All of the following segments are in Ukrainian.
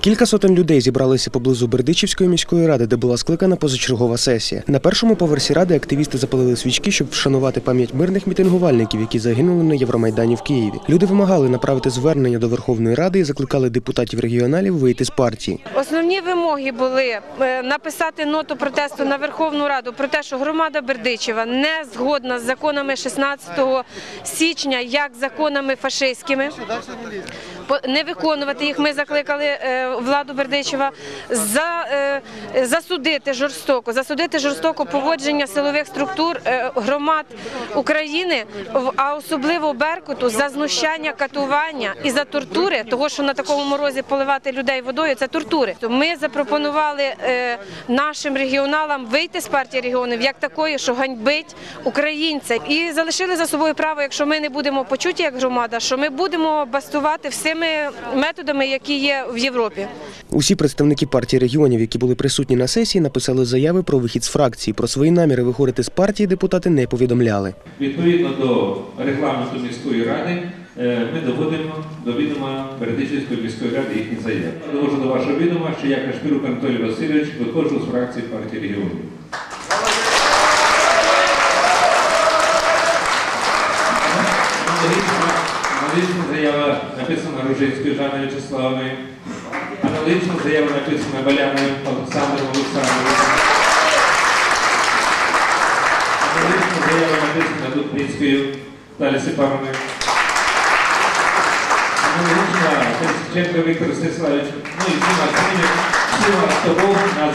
Кілька сотень людей зібралися поблизу Бердичівської міської ради, де була скликана позачергова сесія. На першому поверсі ради активісти запалили свічки, щоб вшанувати пам'ять мирних мітингувальників, які загинули на Євромайдані в Києві. Люди вимагали направити звернення до Верховної Ради і закликали депутатів регіоналів вийти з партії. Основні вимоги були е, написати ноту протесту на Верховну Раду про те, що громада Бердичева не згодна з законами 16 січня, як законами фашистськими. Не виконувати їх. Ми закликали е, владу Бердичева за, е, засудити жорстоко, засудити жорстоко поводження силових структур е, громад України, а особливо Беркуту за знущання, катування і за тортури, того що на такому морозі поливати людей водою це тортури. То Ми запропонували нашим регіоналам вийти з партії регіонів як такої, що ганьбить українця, і залишили за собою право, якщо ми не будемо почуті як громада, що ми будемо бастувати всіми методами, які є в Європі. Усі представники партії регіонів, які були присутні на сесії, написали заяви про вихід з фракції. Про свої наміри виходити з партії депутати не повідомляли. Відповідно до регламенту міської ради, е, ми доводимо до відома Бердичівської міської ради їхні заяви. Довожу до вашого відома, що я Кашпірук Анатолій Васильович виходжу з фракції партії регіонів. Аналогічна, аналогічна заява написана Ружинською Жанною Вячеславовною. Аналогічна заява написана Баляною Олександром Олександровичем. Аналогічна заява написана Дудницькою Далі Степановною. Аналогічна Колесниченко Віктор Стеславович. Ну і всіма цими хто на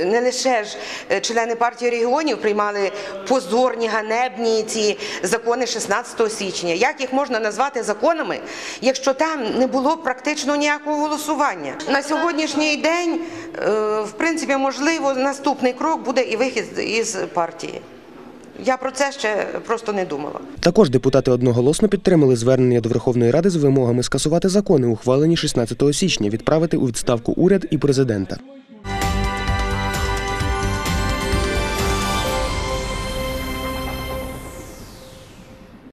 не лише ж е, члени партії регіонів приймали позорні, ганебні ці закони 16 січня. Як їх можна назвати законами, якщо там не було практично ніякого голосування? На сьогоднішній день, е, в принципі, можливо, наступний крок буде і вихід із партії. Я про це ще просто не думала. Також депутати одноголосно підтримали звернення до Верховної Ради з вимогами скасувати закони, ухвалені 16 січня, відправити у відставку уряд і президента.